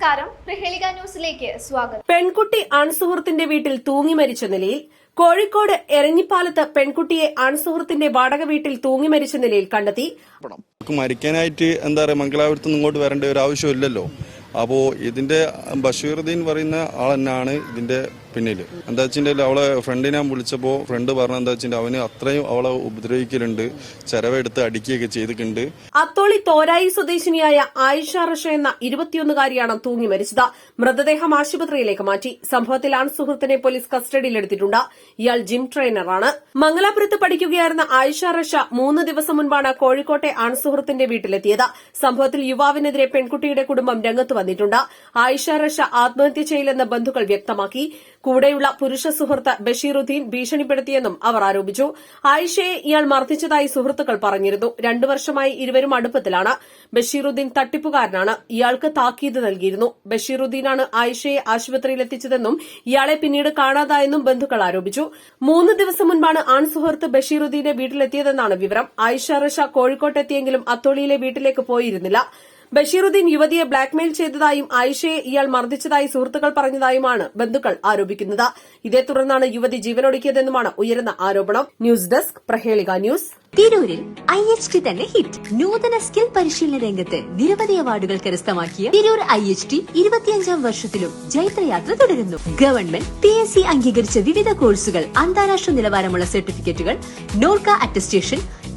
നമസ്കാരം. പ്രഹേളിക ന്യൂസിലേക്ക് സ്വാഗതം. പെൺകുട്ടി ആൺസുഹൃത്തിന്റെ വീട്ടിൽ തൂങ്ങി മരിച്ച നിലയിൽ കോഴിക്കോട് എരഞ്ഞിപ്പാലത്ത് പെൺകുട്ടിയെ ആൺസുഹൃത്തിന്റെ വാടക വീട്ടിൽ തൂങ്ങി മരിച്ച നിലയിൽ കണ്ടെത്തി. മരിക്കാനായിട്ട് എന്താ പറയുക മംഗലാപുരത്ത് നിന്ന് ഇങ്ങോട്ട് വരേണ്ട ഒരു ആവശ്യമില്ലല്ലോ. അപ്പോ ഇതിന്റെ ബഷീറുദ്ദീൻ പറയുന്ന ആൾ തന്നെയാണ് ഇതിന്റെ പിന്നിൽ എന്താ വെച്ചിട്ടുണ്ടെങ്കിൽ അവളെ ഫ്രണ്ടിനെ വിളിച്ചപ്പോൾ ഫ്രണ്ട് പറഞ്ഞ എന്താ വെച്ചിട്ടുണ്ടെങ്കിൽ അവന് അത്രയും അവളെ ഉപദ്രവിക്കലുണ്ട് ചെലവെടുത്ത് അടിക്കുകയൊക്കെ ചെയ്തിട്ടുണ്ട്. അത്തോളി തോരായി സ്വദേശിനിയായ ആയിഷ റഷ എന്ന ഇരുപത്തിയൊന്നുകാരിയാണ് തൂങ്ങി മരിച്ചത്. മൃതദേഹം ആശുപത്രിയിലേക്ക് മാറ്റി. സംഭവത്തിൽ ആൺസുഹൃത്തിനെ പോലീസ് കസ്റ്റഡിയിലെടുത്തിട്ടുണ്ട്. ഇയാൾ ജിം ട്രെയിനറാണ്. മംഗലാപുരത്ത് പഠിക്കുകയായിരുന്ന ആയിഷ റഷ മൂന്ന് ദിവസം മുൻപാണ് കോഴിക്കോട്ടെ ആൺസുഹൃത്തിന്റെ വീട്ടിലെത്തിയത്. സംഭവത്തിൽ യുവാവിനെതിരെ പെൺകുട്ടിയുടെ കുടുംബം രംഗത്ത് വന്നിട്ടുണ്ട്. ആയിഷ റഷ ആത്മഹത്യ ചെയ്യില്ലെന്ന് ബന്ധുക്കൾ വ്യക്തമാക്കി. കൂടെയുള്ള പുരുഷ സുഹൃത്ത് ബഷീറുദ്ദീൻ ഭീഷണിപ്പെടുത്തിയെന്നും അവർ ആരോപിച്ചു. ആയിഷയെ ഇയാൾ മർദ്ദിച്ചതായി സുഹൃത്തുക്കൾ പറഞ്ഞിരുന്നു. രണ്ടു വർഷമായി ഇരുവരും അടുപ്പത്തിലാണ്. ബഷീറുദ്ദീൻ തട്ടിപ്പുകാരനാണ്. ഇയാൾക്ക് താക്കീത് നൽകിയിരുന്നു. ബഷീറുദ്ദീനാണ് ആയിഷയെ ആശുപത്രിയിൽ എത്തിച്ചതെന്നും ഇയാളെ പിന്നീട് കാണാതായെന്നും ബന്ധുക്കൾ ആരോപിച്ചു. മൂന്ന് ദിവസം മുൻപാണ് ആൺ സുഹൃത്ത് ബഷീറുദ്ദീന്റെ വീട്ടിലെത്തിയതെന്നാണ് വിവരം. ആയിഷ റഷ കോഴിക്കോട്ടെത്തിയെങ്കിലും അത്തോളിയിലെ വീട്ടിലേക്ക് പോയിരുന്നില്ല. ബഷീറുദ്ദീൻ യുവതിയെ ബ്ലാക്ക്മെയിൽ ചെയ്തതായും ആയിഷയെ ഇയാൾ മർദ്ദിച്ചതായി സുഹൃത്തുക്കൾ പറഞ്ഞതായുമാണ് ബന്ധുക്കൾ ആരോപിക്കുന്നത്. ഇതേ തുടർന്നാണ് യുവതി ജീവനൊടുക്കിയതെന്നുമാണ് ഉയരുന്ന ആരോപണം. News desk Prahelika news. തിരൂരിൽ ഐ എച്ച് ടി തന്നെ ഹിറ്റ്. നൂതന സ്കിൽ പരിശീലന രംഗത്ത് നിരവധി അവാർഡുകൾ കരസ്ഥമാക്കിയ തിരൂർ ഐ എച്ച് ടി ഇരുപത്തിയഞ്ചാം വർഷത്തിലും ജൈത്രയാത്ര തുടരുന്നു. ഗവൺമെന്റ് പി എസ് സി അംഗീകരിച്ച വിവിധ കോഴ്സുകൾ അന്താരാഷ്ട്ര നിലവാരമുള്ള സർട്ടിഫിക്കറ്റുകൾ Norka attestation